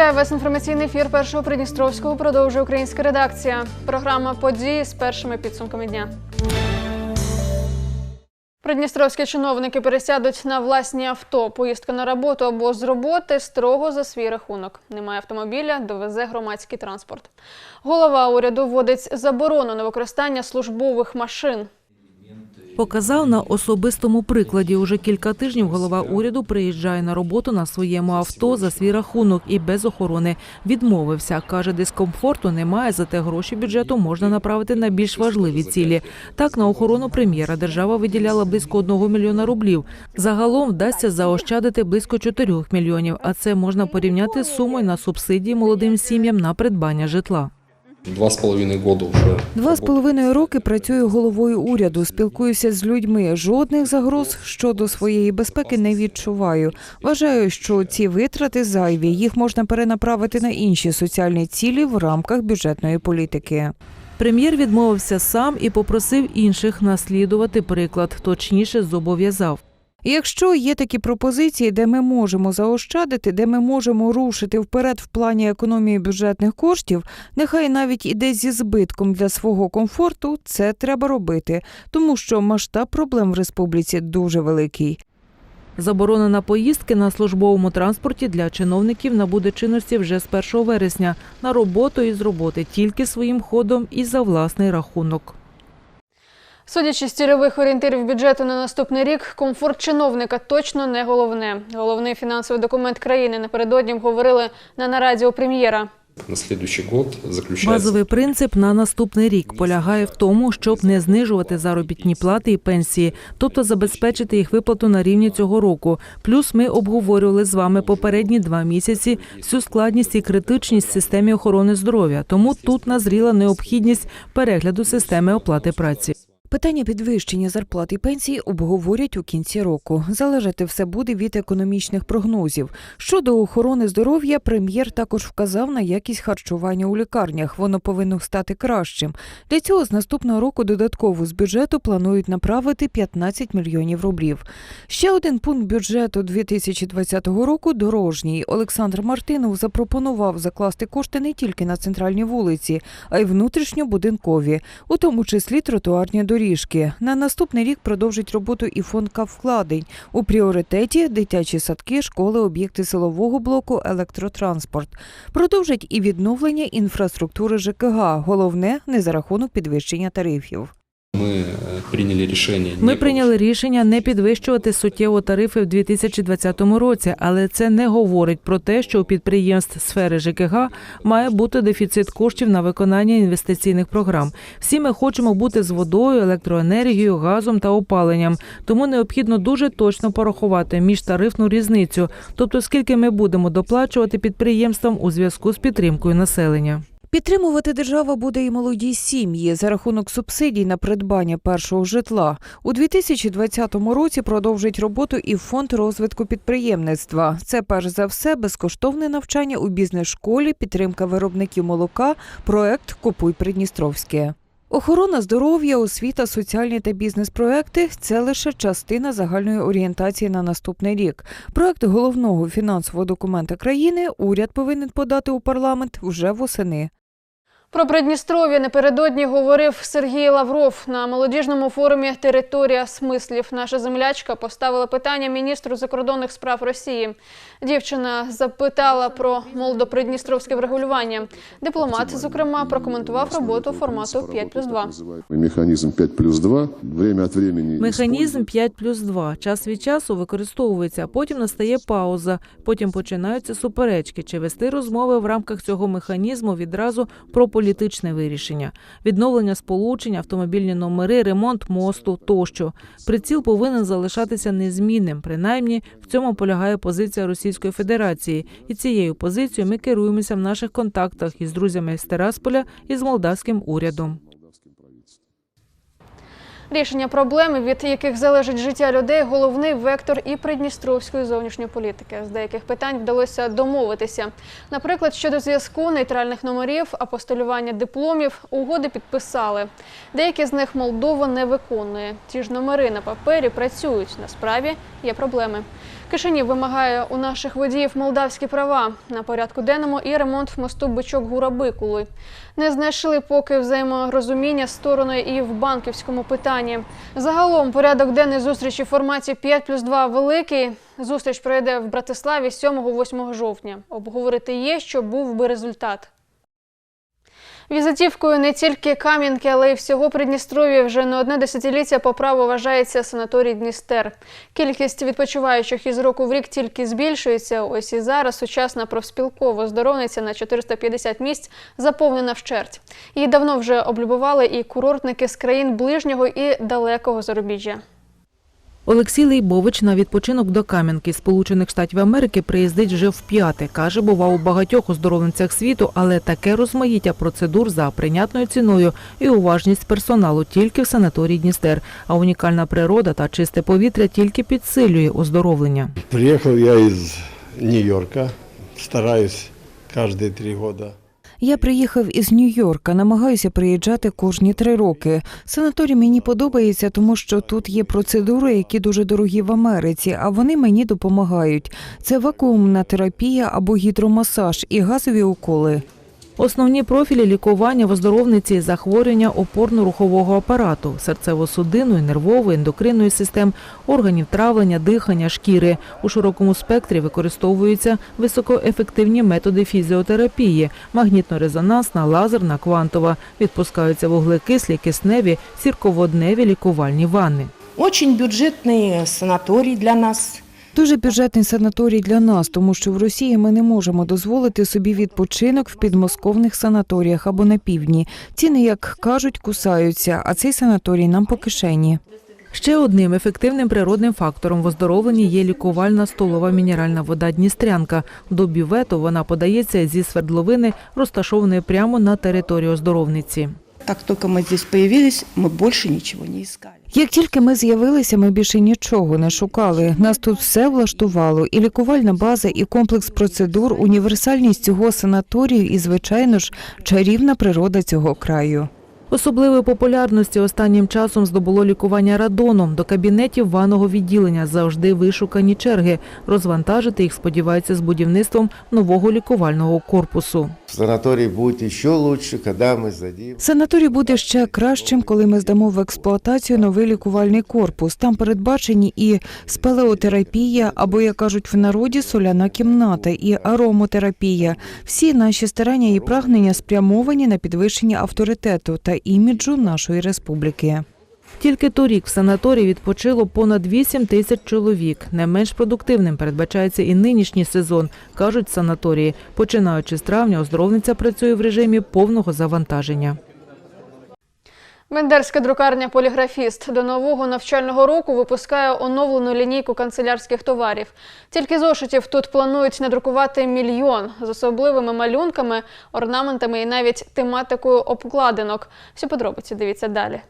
Вітаю вас. Інформаційний ефір першого Придністровського продовжує українська редакція. Програма події з першими підсумками дня. Придністровські чиновники пересядуть на власні авто. Поїздка на роботу або з роботи строго за свій рахунок. Немає автомобіля, довезе громадський транспорт. Голова уряду вводить заборону на використання службових машин. Показав на особистому прикладі. Уже кілька тижнів голова уряду приїжджає на роботу на своєму авто за свій рахунок і без охорони. Відмовився. Каже, дискомфорту немає, зате гроші бюджету можна направити на більш важливі цілі. Так, на охорону прем'єра держава виділяла близько одного мільйона рублів. Загалом вдасться заощадити близько 4 мільйонів, а це можна порівняти з сумою на субсидії молодим сім'ям на придбання житла. Два с половиной года уже. Два з половиною роки працюю головою уряду, спілкуюся з людьми. Жодних загроз щодо своєї безпеки не відчуваю. Вважаю, що ці витрати зайві. Їх можна перенаправити на інші соціальні цілі в рамках бюджетної політики. Прем'єр відмовився сам і попросив інших наслідувати приклад, точніше зобов'язав. Якщо є такі пропозиції, де ми можемо заощадити, де ми можемо рушити вперед в плані економії бюджетних коштів, нехай навіть іде зі збитком для свого комфорту, це треба робити, тому що масштаб проблем в республіці дуже великий. Заборона на поїздки на службовому транспорті для чиновників набуде чинності вже з 1 вересня на роботу і з роботи тільки своїм ходом і за власний рахунок. Судячи з цільових орієнтирів бюджету на наступний рік, комфорт чиновника точно не головне. Головний фінансовий документ країни напередодні говорили на нараді у прем'єра. Базовий принцип на наступний рік полягає в тому, щоб не знижувати заробітні плати і пенсії, тобто забезпечити їх виплату на рівні цього року. Плюс ми обговорювали з вами попередні два місяці всю складність і критичність в системі охорони здоров'я. Тому тут назріла необхідність перегляду системи оплати праці. Питання підвищення зарплат і пенсій обговорять у кінці року. Залежати все буде від економічних прогнозів. Щодо охорони здоров'я, прем'єр також вказав на якість харчування у лікарнях. Воно повинно стати кращим. Для цього з наступного року додатково з бюджету планують направити 15 мільйонів рублів. Ще один пункт бюджету 2020 року дорожній. Олександр Мартинов запропонував закласти кошти не тільки на центральні вулиці, а й внутрішньобудинкові, у тому числі тротуарні доріжки. На наступний рік продовжить роботу і фонд кавкладень. У пріоритеті дитячі садки, школи, об'єкти силового блоку, електротранспорт. Продовжать і відновлення інфраструктури ЖКГ. Головне не за рахунок підвищення тарифів. Мы э, приняли решение... Ми прийняли рішення не підвищувати суттєво тарифи в 2020 році, але це не говорить про те, що у підприємств сфери ЖКГ має бути дефіцит коштів на виконання інвестиційних програм. Всі ми хочемо бути з водою, електроенергією, газом та опаленням. Тому необхідно дуже точно порахувати міжтарифну різницю, тобто скільки ми будемо доплачувати підприємствам у зв'язку з підтримкою населення. Підтримувати держава буде і молоді сім'ї за рахунок субсидій на придбання першого житла. У 2020 році продовжить роботу і фонд розвитку підприємництва. Це перш за все безкоштовне навчання у бізнес-школі, підтримка виробників молока, проект Купуй Придністровське. Охорона здоров'я, освіта, соціальні та бізнес-проекти це лише частина загальної орієнтації на наступний рік. Проект головного фінансового документа країни уряд повинен подати у парламент вже восени. Про Придністров'я напередодні говорив Сергій Лавров на молодіжному форумі Територія смислів. Наша землячка поставила питання міністру закордонних справ Росії. Дівчина запитала про молодопридністровське врегулювання. Дипломат, зокрема, прокоментував роботу формату 5 плюс 2. Механизм 5 плюс 2 время от. Механізм 5 плюс 2. Час від часу використовується, потім настає пауза, потім починаються суперечки чи вести розмови в рамках цього механізму відразу про політичне вирішення, відновлення сполучень, автомобільні номери, ремонт мосту тощо. Приціл повинен залишатися незмінним. Принаймні в цьому полягає позиція Російської Федерації, і цією позицією ми керуємося в наших контактах із друзями з Терасполя і з молдавським урядом. Рішення проблеми, від яких залежить життя людей, головний вектор і придністровської зовнішньої політики. З деяких питань вдалося домовитися. Наприклад, щодо зв'язку нейтральних номерів, апостолювання дипломів, угоди підписали. Деякі з них Молдова не виконує. Ті ж номери на папері працюють. На справі є проблеми. Кишинів вимагає у наших водіїв молдавські права. На порядку денному і ремонт мосту бичок Гурабикули. Не знайшли поки взаєморозуміння з стороною і в банківському питанні. Загалом порядок денний зустрічі в форматі 5 плюс 2 великий. Зустріч пройде в Братиславі 7-8 жовтня. Обговорити є, що був би результат. Візитівкою не тільки Кам'янки, але й всього Придністров'я вже не одне десятиліття по праву вважається санаторій Дністер. Кількість відпочиваючих із року в рік тільки збільшується. Ось і зараз сучасна профспілкова оздоровниця на 450 місць заповнена вщерть. Її давно вже облюбували і курортники з країн ближнього і далекого зарубіжжя. Олексій Лейбович на відпочинок до Кам'янки Сполучених Штатів Америки приїздить вже вп'яте. Каже, бував у багатьох оздоровницях світу, але таке розмаїття процедур за прийнятною ціною і уважність персоналу тільки в санаторії Дністер. А унікальна природа та чисте повітря тільки підсилює оздоровлення. Приехал я из Нью-Йорка, стараюсь каждые три года. Я приїхав із Нью-Йорка, намагаюся приїжджати кожні три роки. Санаторій мені подобається, тому що тут є процедури, які дуже дорогі в Америці, а вони мені допомагають. Це вакуумна терапія або гідромасаж і газові уколи. Основні профілі лікування в оздоровниці – захворювання опорно-рухового апарату, серцево-судинної, нервової, ендокринної систем, органів травлення, дихання, шкіри. У широкому спектрі використовуються високоефективні методи фізіотерапії – магнітно-резонансна, лазерна, квантова. Відпускаються вуглекислі, кисневі, сірководневі лікувальні ванни. Очень бюджетный санаторий для нас. Дуже бюджетний санаторій для нас, тому що в Росії ми не можемо дозволити собі відпочинок в підмосковних санаторіях або на півдні. Ціни, як кажуть, кусаються, а цей санаторій нам по кишені. Ще одним ефективним природним фактором в оздоровленні є лікувальна столова мінеральна вода Дністрянка. До бювету вона подається зі свердловини, розташованої прямо на території оздоровниці. Как только мы здесь появились, мы больше ничего не искали. Як тільки ми з'явилися, ми більше нічого не шукали. Нас тут все влаштувало: і лікувальна база, і комплекс процедур, універсальність цього санаторію, і, звичайно ж, чарівна природа цього краю. Особливої популярності останнім часом здобуло лікування радоном. До кабінетів ванного відділення завжди вишукані черги. Розвантажити їх сподіваються з будівництвом нового лікувального корпусу. Санаторий будет еще лучше, когда мы сдадим. Санаторій буде ще кращим, коли ми здамо в експлуатацію новий лікувальний корпус. Там передбачені і спелеотерапія, або, як кажуть в народі, соляна кімната, і аромотерапія. Всі наші старання і прагнення спрямовані на підвищення авторитету та іміджу нашої республіки. Тільки торік в санаторії відпочило понад 8 тисяч чоловік. Не менш продуктивним передбачається і нинішній сезон, кажуть санаторії. Починаючи з травня, оздоровниця працює в режимі повного завантаження. Бендерська друкарня Поліграфіст до нового навчального року випускає оновлену лінійку канцелярських товарів. Тільки зошитів тут планують надрукувати мільйон з особливими малюнками, орнаментами і навіть тематикою обкладинок. Всі подробиці дивіться далі.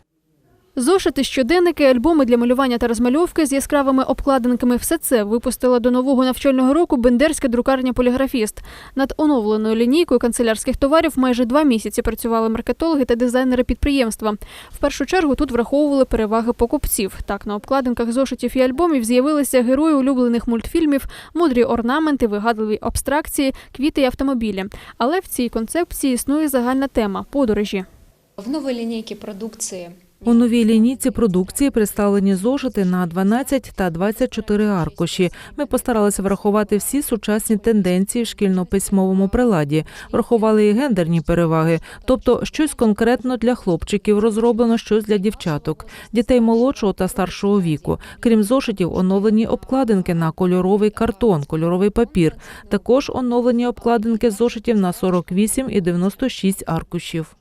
Зошити, щоденники, альбоми для малювання та розмальовки з яскравими обкладинками – все це випустила до нового навчального року Бендерська друкарня Поліграфіст. Над оновленою лінійкою канцелярських товарів майже два місяці працювали маркетологи та дизайнери підприємства. В першу чергу тут враховували переваги покупців. Так, на обкладинках зошитів і альбомів з'явилися герої улюблених мультфільмів, мудрі орнаменти, вигадливі абстракції, квіти і автомобілі. Але в цій концепції існує загальна тема подорожі. В новой линейке продукции У новій лінійці продукції представлені зошити на 12 та 24 аркуші. Ми постаралися врахувати всі сучасні тенденції в шкільно-письмовому приладі, врахували і гендерні переваги, тобто щось конкретно для хлопчиків розроблено, щось для дівчаток, дітей молодшого та старшого віку. Крім зошитів, оновлені обкладинки на кольоровий картон, кольоровий папір. Також оновлені обкладинки зошитів на 48 і 96 аркушів.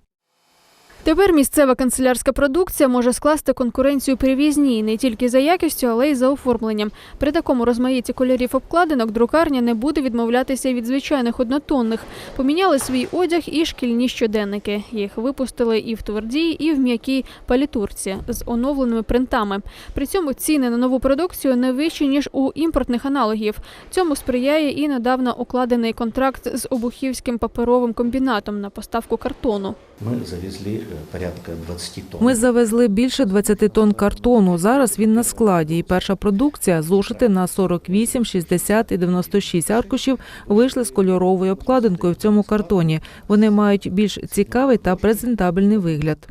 Тепер місцева канцелярська продукція може скласти конкуренцію привізній не тільки за якістю, але й за оформленням. При такому розмаїтті кольорів обкладинок друкарня не буде відмовлятися від звичайних однотонних. Поміняли свій одяг і шкільні щоденники. Їх випустили і в твердій, і в м'якій палітурці з оновленими принтами. При цьому ціни на нову продукцію не вищі ніж у імпортних аналогів. Цьому сприяє і недавно укладений контракт з обухівським паперовим комбінатом на поставку картону. Мы завезли э, порядка 20 тонн. Ми завезли більше 20 тонн картону. Зараз він на складі. І перша продукція зошити на 48, 60 і 96 аркушів вийшли з кольоровою обкладинкою в цьому картоні. Вони мають більш цікавий та презентабельний вигляд.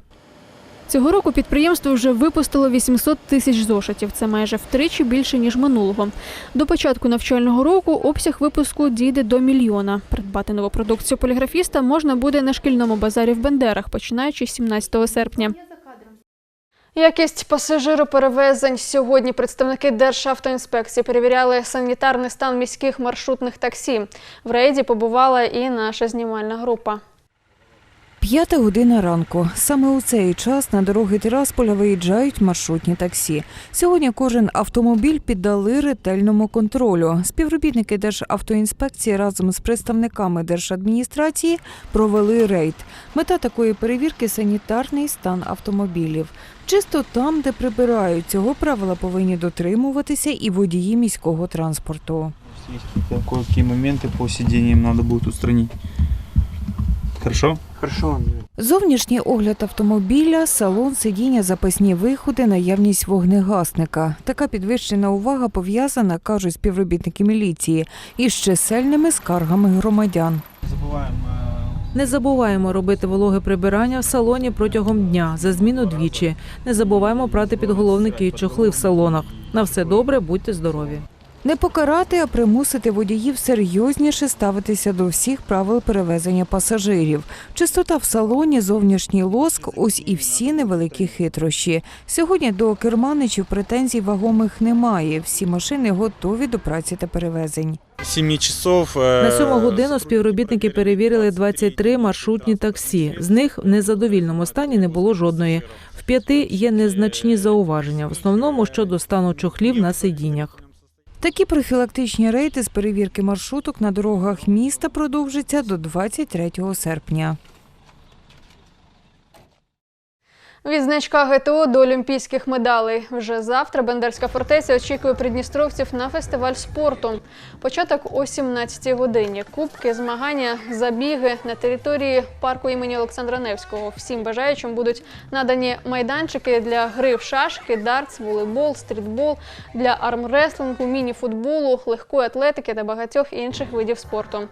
Цього року підприємство вже випустило 800 тисяч зошитів. Це майже втричі більше ніж минулого. До початку навчального року обсяг випуску дійде до мільйона. Придбати нову продукцію поліграфіста можна буде на шкільному базарі в Бендерах, починаючи з 17 серпня. Якість пасажироперевезень сьогодні представники Державтоінспекції перевіряли санітарний стан міських маршрутних таксі. В рейді побувала і наша знімальна група. П'ята година ранку. Саме у цей час на дороги Тирасполя виїжджають маршрутні таксі. Сьогодні кожен автомобіль піддали ретельному контролю. Співробітники Державтоінспекції разом з представниками держадміністрації провели рейд. Мета такої перевірки санітарний стан автомобілів. Чисто там, де прибирають, цього правила повинні дотримуватися і водії міського транспорту. Какие-то кое-какие моменты по сиденьям надо будет устранить. Хорошо? Хорошо. Зовнішній огляд автомобіля, салон, сидіння, запасні виходи, наявність вогнегасника. Така підвищена увага пов'язана, кажуть співробітники міліції, із чисельними скаргами громадян. Забываем. Не забуваємо робити вологе прибирання в салоні протягом дня за зміну двічі. Не забуваємо прати підголовники і чохли в салонах. На все добре, будьте здорові. Не покарати, а примусити водіїв серйозніше ставитися до всіх правил перевезення пасажирів. Чистота в салоні, зовнішній лоск – ось і всі невеликі хитрощі. Сьогодні до керманичів претензій вагомих немає. Всі машини готові до праці та перевезень. 7 часов. На сьому годину співробітники перевірили 23 маршрутні таксі. З них в незадовільному стані не було жодної. В п'яти є незначні зауваження, в основному щодо стану чохлів на сидіннях. Такі профілактичні рейди з перевірки маршруток на дорогах міста продовжаться до 23 серпня. Від значка ГТО до олімпійських медалей. Вже завтра Бендерська фортеця очікує придністровців на фестиваль спорту. Початок о 17-й годині. Кубки, змагання, забіги на території парку імені Олександра Невського. Всім бажаючим будуть надані майданчики для гри в шашки, дартс, волейбол, стрітбол, для армреслингу, міні-футболу, легкої атлетики та багатьох інших видів спорту.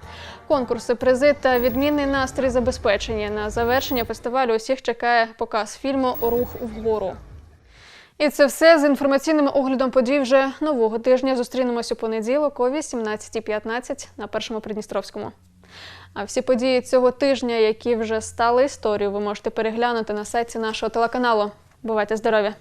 Конкурси, призи та відмінний настрій забезпечені. На завершення фестивалю усіх чекає показ фільму Рух вгору. І це все з інформаційним оглядом подій вже нового тижня. Зустрінемось у понеділок о 18.15 на першому Придністровському. А всі події цього тижня, які вже стали історією, ви можете переглянути на сайті нашого телеканалу. Бувайте здорові!